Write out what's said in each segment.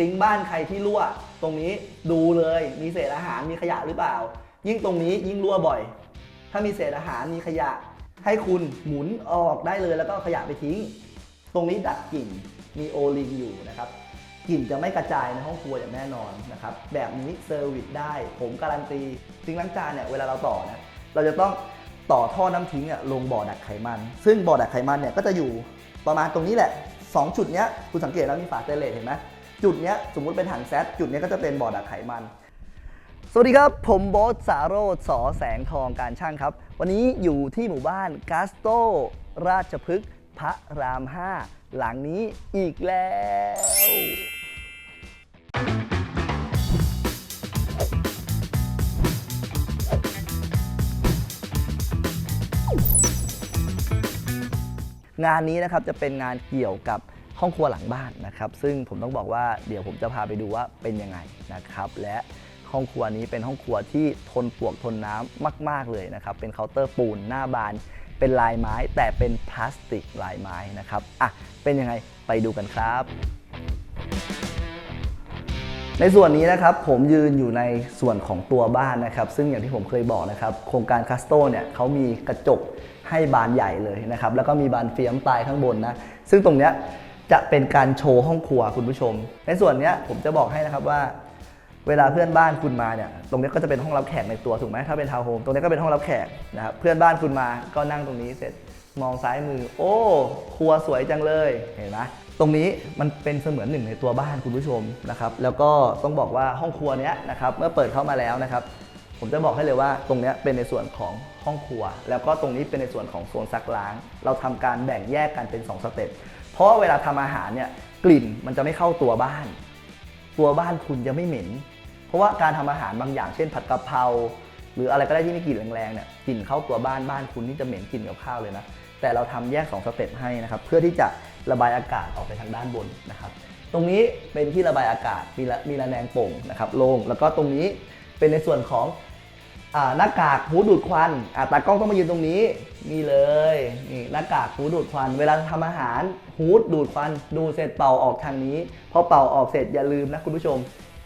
ซิงบ้านใครที่รั่ว ตรงนี้ดูเลยมีเศษอาหารมีขยะหรือเปล่า ยิ่งตรงนี้ยิ่งรั่วบ่อย ถ้ามีเศษอาหารมีขยะ ให้คุณหมุนออกได้เลยแล้วก็ขยะไปทิ้ง ตรงนี้ดักกลิ่นมีโอลิงอยู่นะครับกลิ่นจะไม่กระจายในห้องครัวอย่างแน่นอนนะครับแบบนี้เซอร์วิสได้ ผมการันตีซิงล้างจานเนี่ยเวลาเราต่อนะเราจะต้องต่อท่อน้ำทิ้งลงบ่อดักไขมัน ซึ่งบ่อดักไขมันเนี่ยก็จะอยู่ประมาณตรงนี้แหละ 2 จุดเนี้ยคุณสังเกตแล้วมีฝาเตเลสเห็นไหม จุดเนี้ยสมมุติเป็นถังแซดจุดเนี้ยก็จะเป็นบ่อดักไขมัน สวัสดีครับ ผมโบทสาโรธสอแสงทองการช่างครับ วันนี้อยู่ที่หมู่บ้านกาสโต ราชพฤกษ์พระราม 5 หลังนี้อีกแล้ว งานนี้นะครับจะเป็นงานเกี่ยวกับ ห้องครัวหลังบ้านนะครับ ซึ่งผมต้องบอกว่าเดี๋ยวผมจะพาไปดูว่าเป็นยังไงนะครับ และห้องครัวนี้เป็นห้องครัวที่ทนปวกทนน้ำมาก ๆเลยนะครับ เป็นเคาน์เตอร์ปูนหน้าบาน เป็นลายไม้แต่เป็นพลาสติกลายไม้นะครับอะเป็นยังไงไปดูกันครับในส่วนนี้นะครับผมยืนอยู่ในส่วนของตัวบ้านนะครับ ซึ่งอย่างที่ผมเคยบอกนะครับ โครงการคัสโตเนี่ยเขามีกระจกให้บานใหญ่เลยนะครับ แล้วก็มีบานเฟียมปลายข้างบนนะ ซึ่งตรงเนี้ย จะเป็นการโชว์ห้องครัวคุณผู้ชม ในส่วนนี้ผมจะบอกให้นะครับว่า เวลาเพื่อนบ้านคุณมาเนี่ยตรงนี้ก็จะเป็นห้องรับแขกในตัวถูกไหมถ้าเป็นทาวน์โฮมตรงนี้ก็เป็นห้องรับแขกนะครับเพื่อนบ้านคุณมาก็นั่งตรงนี้เสร็จมองซ้ายมือ โอ้ครัวสวยจังเลยเห็นไหมตรงนี้มันเป็นเสมือนหนึ่งในตัวบ้านคุณผู้ชมนะครับแล้วก็ต้องบอกว่าห้องครัวเนี้ยนะครับเมื่อเปิดเข้ามาแล้วนะครับผมจะบอกให้เลยว่าตรงนี้เป็นในส่วนของห้องครัว แล้วก็ตรงนี้เป็นในส่วนของโซนซักล้าง เราทำการแบ่งแยกกันเป็นสองสเต็ป ราะเวลาทำอาหารเนี่ยกลิ่นมันจะไม่เข้าตัวบ้าน ตัวบ้านคุณจะไม่เหม็น เพราะว่าการทำอาหารบางอย่างเช่น ผัดกะเพราหรืออะไรก็ได้ที่มีกลิ่นแรงๆเนี่ยกลิ่นเข้าตัวบ้านบ้านคุณนี่จะเหม็นกลิ่นกับข้าวเลยนะแต่เราทำแยก2สเต็ปให้นะครับเพื่อที่จะระบายอากาศออกไปทางด้านบนนะครับตรงนี้เป็นที่ระบายอากาศมีระมีระแนงโป่งนะครับโล่งแล้วก็ตรงนี้เป็นในส่วนของ หน้ากากหูดูดควันอ่าตากล้องต้องมายืนตรงนี้นี่เลยนี่หน้ากากหูดูดควัน เวลาทำอาหารหูดดูดควัน ดูเสร็จเป่าออกทางนี้พอเป่าออกเสร็จอย่าลืมนะคุณผู้ชม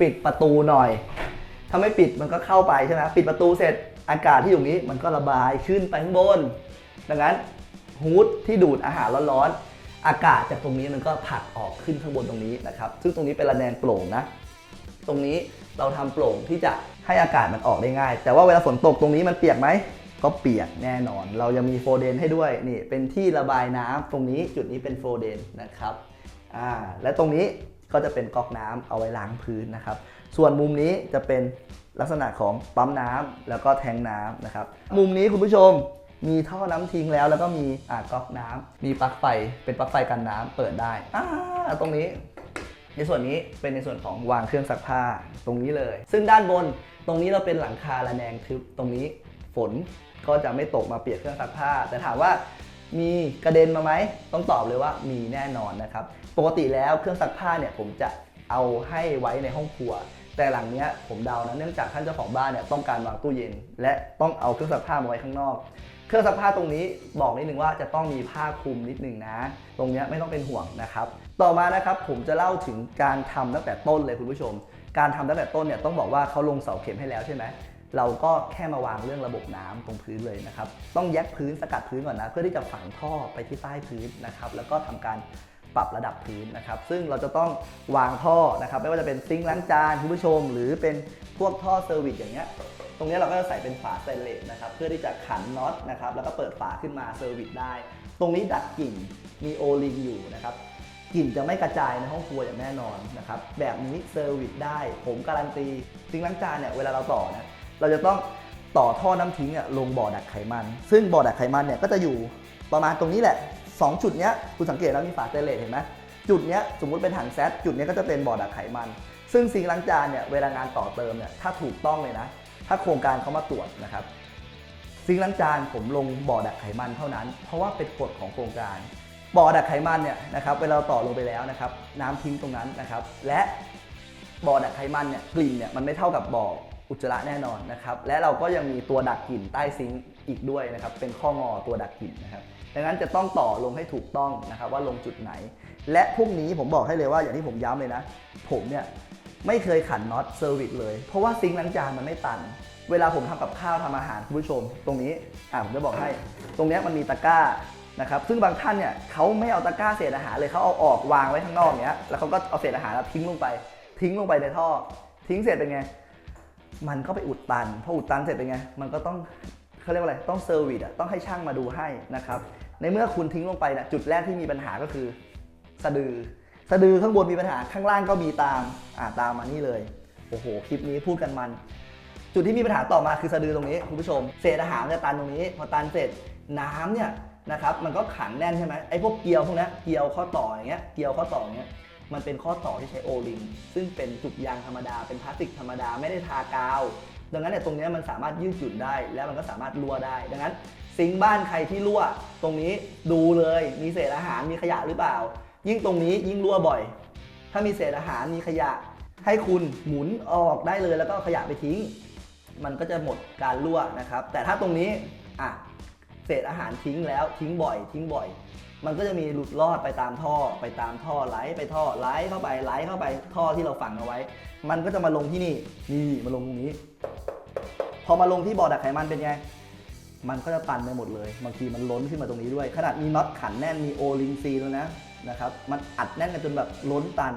ปิดประตูหน่อย ถ้าไม่ปิดมันก็เข้าไปใช่ไหมปิดประตูเสร็จอากาศที่อยู่นี้มันก็ระบายขึ้นไปข้างบน ดังนั้นฮูดที่ดูดอาหารร้อนๆอากาศจากตรงนี้มันก็ผลักออกขึ้นข้างบนตรงนี้นะครับซึ่งตรงนี้เป็นระแนงโปร่งนะ ตรงนี้เราทำโปร่งที่จะให้อากาศมันออกได้ง่าย แต่ว่าเวลาฝนตกตรงนี้มันเปียกไหมก็เปียกแน่นอน เรายังมีโฟเดนให้ด้วยนี่เป็นที่ระบายน้ำตรงนี้จุดนี้เป็นโฟเดนนะครับอ่าและตรงนี้ก็จะเป็นก๊อกน้ำเอาไว้ล้างพื้นนะครับ ส่วนมุมนี้จะเป็นลักษณะของปั๊มน้ำแล้วก็แทงน้ำนะครับ มุมนี้คุณผู้ชมมีท่อน้ำทิ้งแล้ว แล้วก็มีอ่าก๊อกน้ำมีปลั๊กไฟเป็นปลั๊กไฟกันน้ำเปิดได้อ่าตรงนี้ ในส่วนนี้เป็นในส่วนของวางเครื่องซักผ้าตรงนี้เลย ซึ่งด้านบนตรงนี้เราเป็นหลังคาระแนงทึบตรงนี้ฝนก็จะไม่ตกมาเปียกเครื่องซักผ้า แต่ถามว่ามีกระเด็นมาไหมต้องตอบเลยว่ามีแน่นอนนะครับ ปกติแล้วเครื่องซักผ้าเนี่ยผมจะเอาให้ไว้ในห้องครัว แต่หลังเนี้ยผมเดานะเนื่องจากท่านเจ้าของบ้านเนี่ยต้องการวางตู้เย็น และต้องเอาเครื่องซักผ้ามาไว้ข้างนอก เครื่องซักผ้าตรงนี้บอกนิดนึงว่าจะต้องมีผ้าคลุมนิดนึงนะ ตรงเนี้ยไม่ต้องเป็นห่วงนะครับ ต่อมานะครับผมจะเล่าถึงการทำตั้งแต่ต้นเลยคุณผู้ชม การทำตั้งแต่ต้นเนี่ยต้องบอกว่าเขาลงเสาเข็มให้แล้วใช่ไหมเราก็แค่มาวางเรื่องระบบน้ำตรงพื้นเลยนะครับ ต้องแยกพื้นสกัดพื้นก่อนนะ เพื่อที่จะฝังท่อไปที่ใต้พื้นนะครับ แล้วก็ทำการ ปรับระดับพื้นนะครับ ซึ่งเราจะต้องวางท่อนะครับ ไม่ว่าจะเป็นซิงค์ล้างจานคุณผู้ชม หรือเป็นพวกท่อเซอร์วิสอย่างเงี้ยตรงนี้เราก็จะใส่เป็นฝาสเตนเลสนะครับ เพื่อที่จะขันน็อตนะครับ แล้วก็เปิดฝาขึ้นมาเซอร์วิสได้ ตรงนี้ดักกลิ่นมีโอลิงอยู่นะครับกลิ่นจะไม่กระจายในห้องครัวอย่างแน่นอนนะครับ แบบนี้เซอร์วิสได้ ผมการันตีซิงค์ล้างจานเนี่ยเวลาเราต่อนะเราจะต้องต่อท่อน้ำทิ้งอะลงบ่อดักไขมัน ซึ่งบ่อดักไขมันเนี่ยก็จะอยู่ประมาณตรงนี้แหละ สองจุดเนี้ยคุณสังเกตแล้วมีฝาเตเลสเห็นไหมจุดเนี้ยสมมุติเป็นถังแซดจุดเนี้ยก็จะเป็นบ่อดักไขมัน ซึ่งซิงล้างจานเนี่ยเวลางานต่อเติมเนี่ยถ้าถูกต้องเลยนะ ถ้าโครงการเขามาตรวจนะครับซิงล้างจานผมลงบ่อดักไขมันเท่านั้น เพราะว่าเป็นกฎของโครงการบ่อดักไขมันเนี่ยนะครับเวลาเราต่อลงไปแล้วนะครับน้ำทิ้งตรงนั้นนะครับและบ่อดักไขมันเนี่ยกลิ่นเนี่ยมันไม่เท่ากับบ่ออุจจาระแน่นอนนะครับและเราก็ยังมีตัวดักกลิ่นใต้ซิงอีกด้วยนะครับเป็นข้องอตัวดักกลิ่นนะครับ ดังนั้นจะต้องต่อลงให้ถูกต้องนะครับว่าลงจุดไหน และพวกนี้ผมบอกให้เลยว่าอย่างที่ผมย้ำเลยนะ ผมเนี่ยไม่เคยขันน็อตเซอร์วิสเลย เพราะว่าซิงค์ล้างจานมันไม่ตัน เวลาผมทำกับข้าวทำอาหารคุณผู้ชม ตรงนี้อ่าผมจะบอกให้ ตรงนี้มันมีตะกร้านะครับซึ่งบางท่านเนี่ยเขาไม่เอาตะกร้าเศษอาหารเลยเขาเอาออกวางไว้ข้างนอกเนี้ยแล้วเขาก็เอาเศษอาหารแล้วทิ้งลงไป ทิ้งลงไปในท่อ ทิ้งเสร็จเป็นไง มันก็ไปอุดตันพออุดตันเสร็จเป็นไง มันก็ต้องเขาเรียกว่าอะไรต้องเซอร์วิสอะต้องให้ช่างมาดูให้นะครับ ในเมื่อคุณทิ้งลงไปนะจุดแรกที่มีปัญหาก็คือ สะดือ สะดือข้างบนมีปัญหาข้างล่างก็มีตามอ่าตามมานี่เลยโอ้โหคลิปนี้พูดกันมัน จุดที่มีปัญหาต่อมาคือสะดือตรงนี้คุณผู้ชม เศษอาหารจะตันตรงนี้ พอตันเสร็จน้ำเนี่ยนะครับมันก็ขังแน่นใช่ไหมไอ้พวกเกลียวพวกนี้เกลียวข้อต่ออย่างเงี้ยเกลียวข้อต่ออย่างเงี้ยมันเป็นข้อต่อที่ใช้โอลิงซึ่งเป็นจุกยางธรรมดาเป็นพลาสติกธรรมดาไม่ได้ทากาว ดังนั้นเนี่ยตรงนี้มันสามารถยืดหยุ่นได้ แล้วมันก็สามารถรั่วได้ ดังนั้นซิงบ้านใครที่รั่ว ตรงนี้ดูเลยมีเศษอาหารมีขยะหรือเปล่า ยิ่งตรงนี้ยิ่งรั่วบ่อย ถ้ามีเศษอาหารมีขยะ ให้คุณหมุนออกได้เลยแล้วก็ขยะไปทิ้ง มันก็จะหมดการรั่วนะครับ แต่ถ้าตรงนี้อะเศษอาหารทิ้งแล้วทิ้งบ่อย ทิ้งบ่อย มันก็จะมีหลุดรอดไปตามท่อ ไปตามท่อไหลไปท่อไหลเข้าไปไหลเข้าไปท่อที่เราฝังเอาไว้ มันก็จะมาลงที่นี่นี่มาลงตรงนี้ พอมาลงที่บ่อดักไขมันเป็นไง มันก็จะตันไปหมดเลย บางทีมันล้นขึ้นมาตรงนี้ด้วย ขนาดมีน็อตขันแน่นมีโอลิงซีแล้วนะนะครับ มันอัดแน่นกันจนแบบล้นตัน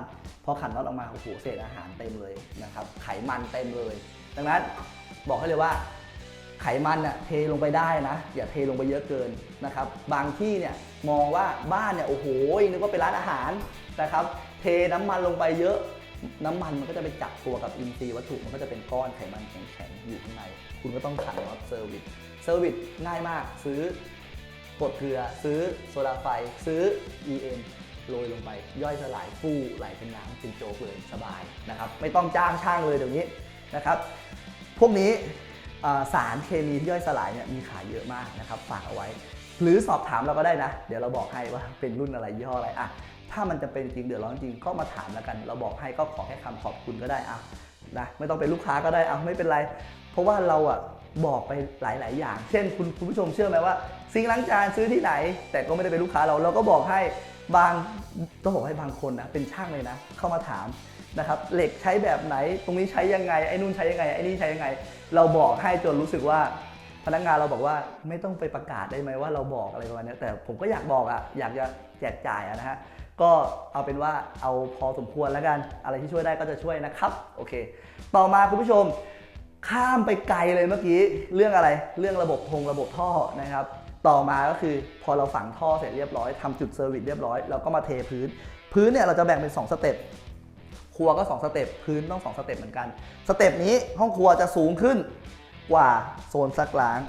พอขันน็อตออกมา โอ้โห เศษอาหารเต็มเลยนะครับ ไขมันเต็มเลย ดังนั้นบอกให้เลยว่าไขมันน่ะเทลงไปได้นะ อย่าเทลงไปเยอะเกินนะครับ บางที่เนี่ยมองว่าบ้านเนี่ยโอ้โหนึกว่าเป็นร้านอาหารนะครับ เทน้ำมันลงไปเยอะ น้ำมันมันก็จะไปจับตัวกับอินทรีย์วัตถุมันก็จะเป็นก้อนไขมันแข็งๆอยู่ข้างใน คุณก็ต้องขันน็อตเซอร์วิสเซอร์วิสง่ายมากซื้อกดเกลือซื้อโซดาไฟ ซื้อ EM โรยลงไป ย่อยสลายฟูไหลเป็นน้ำเป็นโจ๊กเลยสบายนะครับ ไม่ต้องจ้างช่างเลยเดี๋ยวนี้นะครับ พวกนี้สารเคมีที่ย่อยสลายเนี่ยมีขายเยอะมากนะครับ ฝากเอาไว้ หรือสอบถามเราก็ได้นะ เดี๋ยวเราบอกให้ว่าเป็นรุ่นอะไรยี่ห้ออะไรอะถ้ามันจะเป็นจริงเดือดร้อนจริงก็มาถามแล้วกัน เราบอกให้ก็ขอแค่คำขอบคุณก็ได้อะนะไม่ต้องเป็นลูกค้าก็ได้อะไม่เป็นไร เพราะว่าเราอะบอกไปหลาย ๆ อย่าง เช่น คุณคุณผู้ชมเชื่อไหมว่าซิงล้างจานซื้อที่ไหน แต่ก็ไม่ได้เป็นลูกค้าเราเราก็บอกให้บางต้องบอกให้บางคนนะเป็นช่างเลยนะ เข้ามาถามนะครับเหล็กใช้แบบไหนตรงนี้ใช้ยังไงไอ้นู่นใช้ยังไงไอ้นี่ใช้ยังไง เราบอกให้จนรู้สึกว่า พนักงานเราบอกว่าไม่ต้องไปประกาศได้ไหมว่าเราบอกอะไรประมาณนี้แต่ผมก็อยากบอกอะอยากจะแจกจ่ายอะนะฮะก็เอาเป็นว่าเอาพอสมควรแล้วกันอะไรที่ช่วยได้ก็จะช่วยนะครับโอเค ต่อมาคุณผู้ชม ข้ามไปไกลเลยเมื่อกี้เรื่องอะไรเรื่องระบบทงระบบท่อนะครับต่อมาก็คือพอเราฝังท่อเสร็จเรียบร้อยทำจุดเซอร์วิสเรียบร้อยเราก็มาเทพื้น พื้นเนี่ยเราจะแบ่งเป็น 2 สเต็ปครัวก็ 2 สเต็ปพื้นต้อง 2 สเต็ปเหมือนกัน สเต็ปนี้ห้องครัวจะสูงขึ้น กว่าโซนซักล้าง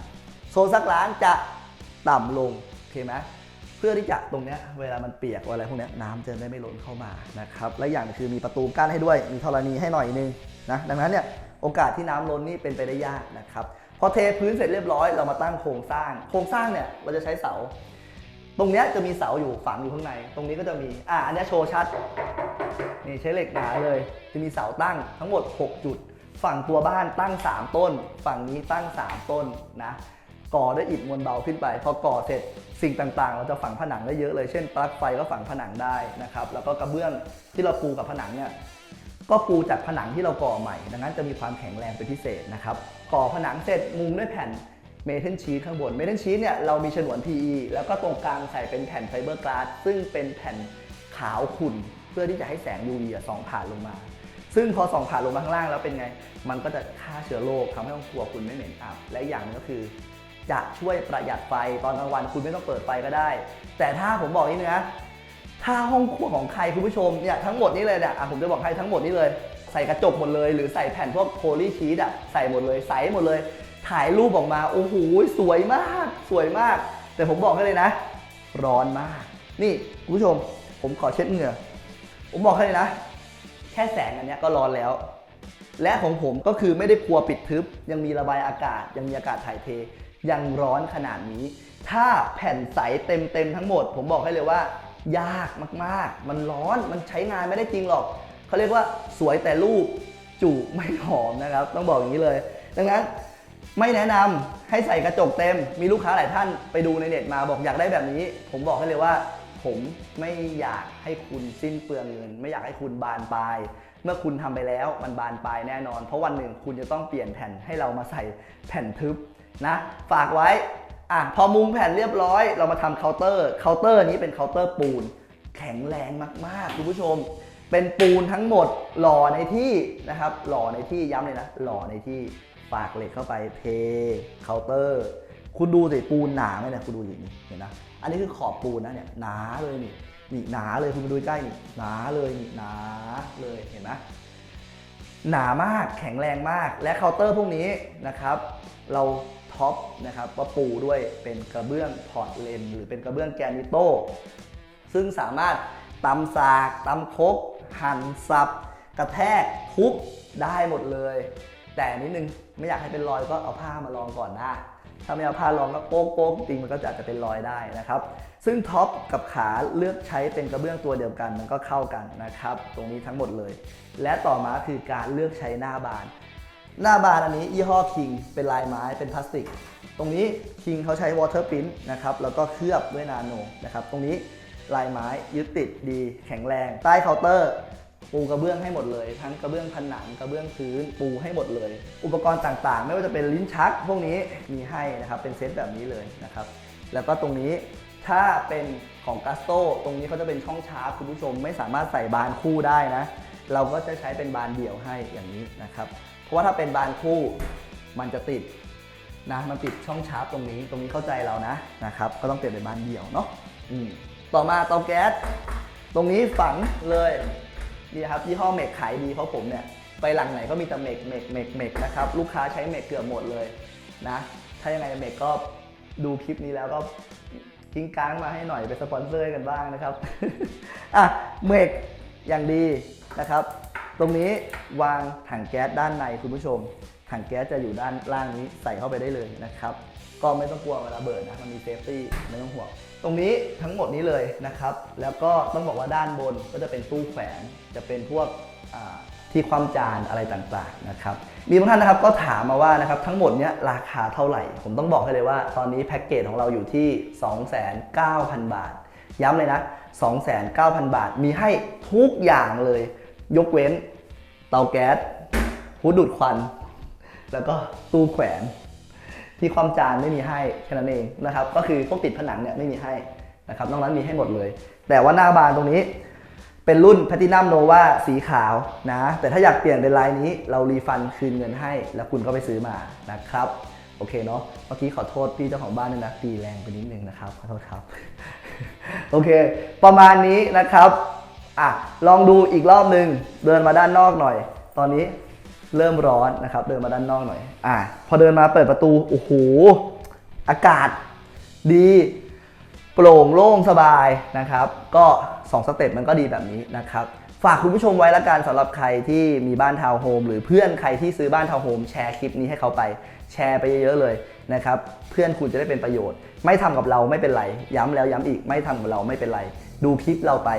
โซนซักล้างจะต่ำลงโอเคไหมเพื่อที่จะตรงเนี้ยเวลามันเปียกอะไรพวกเนี้ยน้ำจะได้ไม่ล้นเข้ามานะครับและอย่างคือมีประตูกั้นให้ด้วยมีธรณีให้หน่อยนึงนะดังนั้นเนี่ยโอกาสที่น้ำล้นนี่เป็นไปได้ยากนะครับพอเทพื้นเสร็จเรียบร้อยเรามาตั้งโครงสร้าง โครงสร้างเนี่ยเราจะใช้เสา ตรงเนี้ยจะมีเสาอยู่ฝังอยู่ข้างใน ตรงนี้ก็จะมีอะอันนี้โชว์ชัดนี่ใช้เหล็กหนาเลย จะมีเสาตั้งทั้งหมด 6 จุด ฝั่งตัวบ้านตั้ง 3 ต้น ฝั่งนี้ตั้ง 3 ต้นนะก่อด้วยอิฐมวลเบาขึ้นไป พอก่อเสร็จสิ่งต่างๆ เราจะฝังผนังได้เยอะเลย เช่นปลั๊กไฟก็ฝังผนังได้นะครับ แล้วก็กระเบื้องที่เราปูกับผนังเนี่ยก็ปูจากผนังที่เราก่อใหม่ ดังนั้นจะมีความแข็งแรงเป็นพิเศษนะครับ ก่อผนังเสร็จมุงด้วยแผ่นเมทัลชีทข้างบน เมทัลชีทเนี่ยเรามีฉนวน PE แล้วก็ตรงกลางใส่เป็นแผ่นไฟเบอร์กลาสซึ่งเป็นแผ่นขาวขุ่น เพื่อที่จะให้แสง UV ส่องผ่านลงมา ซึ่งพอส่องผ่านลงมาข้างล่างแล้วเป็นไง มันก็จะฆ่าเชื้อโรคทำให้ห้องครัวคุณไม่เหม็นอับ และอย่างหนึงก็คือ จะช่วยประหยัดไฟตอนกลางวันคุณไม่ต้องเปิดไฟก็ได้ แต่ถ้าผมบอกนี่นะถ้าห้องครัวของใครคุณผู้ชมเนี่ยทั้งหมดนี้เลยเนี่ยอะผมจะบอกให้ทั้งหมดนี้เลย ใส่กระจกหมดเลย หรือใส่แผ่นพวกโพลีชีตอะใส่หมดเลยใส่หมดเลย ถ่ายรูปออกมาโอ้โหสวยมาก สวยมาก แต่ผมบอกให้เลยนะ ร้อนมาก นี่คุณผู้ชม ผมขอเช็ดเหงื่อผมบอกให้เลยนะ ค่แสงอันเนี้ยก็ร้อนแล้ว และของผมก็คือไม่ได้ครัวปิดทึบ ยังมีระบายอากาศ ยังมีอากาศถ่ายเท ยังร้อนขนาดนี้ ถ้าแผ่นใสเต็มเต็มๆทั้งหมด ผมบอกให้เลยว่า ยากมากๆ มันร้อนมันใช้งานไม่ได้จริงหรอกเขาเรียกว่าสวยแต่รูปจูบไม่หอมนะครับ ต้องบอกอย่างนี้เลย ดังนั้นไม่แนะนำให้ใส่กระจกเต็ม มีลูกค้าหลายท่านไปดูในเน็ตมาบอกอยากได้แบบนี้ ผมบอกให้เลยว่า ผมไม่อยากให้คุณสิ้นเปลืองเงิน ไม่อยากให้คุณบานปลาย เมื่อคุณทำไปแล้วมันบานปลายแน่นอน เพราะวันหนึ่งคุณจะต้องเปลี่ยนแผ่นให้เรามาใส่แผ่นทึบนะ ฝากไว้อะพอมุงแผ่นเรียบร้อย เรามาทำเคาน์เตอร์เคาน์เตอร์นี้เป็นเคาน์เตอร์ปูน แข็งแรงมากๆคุณผู้ชม เป็นปูนทั้งหมดหล่อในที่นะครับ หล่อในที่ย้ำเลยนะ หล่อในที่ฝากเหล็กเข้าไปเทเคาน์เตอร์ คุณดูสิปูนหนาไหมเนี่ยคุณดูสินี่เห็นนะอันนี้คือขอบปูนนะเนี่ยหนาเลยนี่นี่หนาเลยคุณมาดูใกล้นี่หนาเลยนี่หนาเลยเห็นไหมหนามากแข็งแรงมากและเคาน์เตอร์พวกนี้นะครับ เราท็อปนะครับว่าปูด้วยเป็นกระเบื้องพอร์ตเลน หรือเป็นกระเบื้องแกนิโต้ซึ่งสามารถตำสากตำครกหั่นสับ กระแทกทุบได้หมดเลย แต่นิดนึงไม่อยากให้เป็นรอยก็เอาผ้ามาลองก่อนนะ ถ้าไม่เอาผ้ารองก็โป๊กโป๊กจริงมันก็อาจจะเป็นรอยได้นะครับ ซึ่งท็อปกับขาเลือกใช้เป็นกระเบื้องตัวเดียวกันมันก็เข้ากันนะครับ ตรงนี้ทั้งหมดเลย และต่อมาคือการเลือกใช้หน้าบาน หน้าบานอันนี้ยี่ห้อคิงเป็นลายไม้เป็นพลาสติก ตรงนี้คิงเขาใช้วอเตอร์พิ้นนะครับแล้วก็เคลือบด้วยนาโนนะครับตรงนี้ลายไม้ยึดติดดีแข็งแรง ใต้เคาน์เตอร์ ปูกระเบื้องให้หมดเลย ทั้งกระเบื้องผนังกระเบื้องพื้นปูให้หมดเลย อุปกรณ์ต่างๆ ไม่ว่าจะเป็นลิ้นชัก พวกนี้มีให้นะครับเป็นเซตแบบนี้เลยนะครับแล้วก็ตรงนี้ถ้าเป็นของกัสโตตรงนี้เขาจะเป็นช่องชาร์จคุณผู้ชมไม่สามารถใส่บานคู่ได้นะ เราก็จะใช้เป็นบานเดี่ยวให้อย่างนี้นะครับ เพราะว่าถ้าเป็นบานคู่มันจะติดนะมันติดช่องชาร์จตรงนี้ตรงนี้เข้าใจเรานะนะครับ ก็ต้องเปลี่ยนเป็นบานเดี่ยวเนาะต่อมาเตาแก๊สตรงนี้ฝังเลย นี่ครับยี่ห้อเมกขายดีเพราะผมเนี่ยไปหลังไหนก็มีแต่เมกเมกเมกเมกนะครับลูกค้าใช้เมกเกือบหมดเลยนะถ้ายังไงเมกก็ดูคลิปนี้แล้วก็กิ้งก้างมาให้หน่อยไปสปอนเซอร์กันบ้างนะครับอะเมกอย่างดีนะครับ ตรงนี้วางถังแก๊สด้านในคุณผู้ชม ถังแก๊สจะอยู่ด้านล่างนี้ใส่เข้าไปได้เลยนะครับ ก็ไม่ต้องกลัวเวลาเบิดนะมันมีเซฟตี้ไม่ต้องห่วงตรงนี้ทั้งหมดนี้เลยนะครับ แล้วก็ต้องบอกว่าด้านบนก็จะเป็นตู้แฝงจะเป็นพวกที่ความจานอะไรต่างๆนะครับมีบางท่านนะครับก็ถามมาว่านะครับทั้งหมดเนี้ยราคาเท่าไหร่ ผมต้องบอกให้เลยว่า ตอนนี้แพ็กเกจของเราอยู่ที่ 29,000บาท ย้ำเลยนะ 29,000 บาท มีให้ทุกอย่างเลย ยกเว้น เตาแก๊สหูดูดควัน แล้วก็ตู้แขวน ที่ความจานไม่มีให้แค่นั้นเองนะครับ ก็คือพวกติดผนังเนี่ยไม่มีให้นะครับนอกนั้นมีให้หมดเลย แต่ว่าหน้าบานตรงนี้เป็นรุ่นแพตินัมโนวาสีขาวนะ แต่ถ้าอยากเปลี่ยนเป็นลายนี้เรารีฟันคืนเงินให้ แล้วคุณก็ไปซื้อมานะครับ โอเคเนาะเมื่อกี้ขอโทษพี่เจ้าของบ้านด้วยนะตีแรงไปนิดนึงนะครับขอโทษครับ โอเค ประมาณนี้นะครับอะลองดูอีกรอบหนึ่งเดินมาด้านนอกหน่อย ตอนนี้ เริ่มร้อนนะครับ เดินมาด้านนอกหน่อย อะพอเดินมาเปิดประตู โอ้โห อากาศดี โปร่งโล่งสบายนะครับ ก็ 2 สเต็ปมันก็ดีแบบนี้นะครับ ฝากคุณผู้ชมไว้ละกันสำหรับใครที่มีบ้านทาวน์โฮมหรือเพื่อนใครที่ซื้อบ้านทาวน์โฮมแชร์คลิปนี้ให้เขาไป แชร์ไปเยอะๆเลยนะครับ เพื่อนคุณจะได้เป็นประโยชน์ ไม่ทำกับเราไม่เป็นไร ย้ำแล้วย้ำอีก ไม่ทำกับเราไม่เป็นไร ดูคลิปเราไป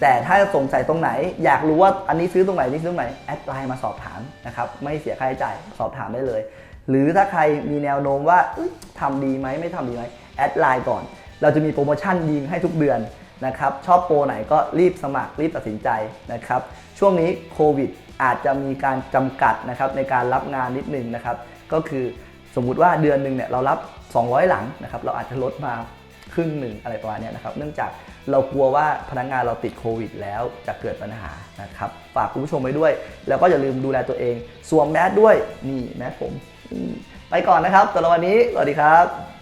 แต่ถ้าสงสัยตรงไหน อยากรู้ว่าอันนี้ซื้อตรงไหนนี่ซื้อตรงไหนแอดไลน์มาสอบถามนะครับไม่เสียค่าใช้จ่ายสอบถามได้เลย หรือถ้าใครมีแนวโน้มว่าเอ้ยทำดีไหมไม่ทำดีไหมแอดไลน์ก่อน เราจะมีโปรโมชั่นยิงให้ทุกเดือนนะครับชอบโปรไหนก็รีบสมัครรีบตัดสินใจนะครับช่วงนี้โควิดอาจจะมีการจำกัดนะครับในการรับงานนิดนึงนะครับก็คือสมมุติว่าเดือนหนึ่งเนี่ยเรารับ 200 หลังนะครับเราอาจจะลดมาครึ่งหนึ่งอะไรประมาณเนี้ยนะครับเนื่องจาก เรากลัวว่าพนักงานเราติดโควิด แล้วจะเกิดปัญหานะครับ ฝากคุณผู้ชมไว้ด้วย แล้วก็อย่าลืมดูแลตัวเอง สวมแมสด้วย นี่แมสผมอืมไปก่อนนะครับสำหรับวันนี้ สวัสดีครับ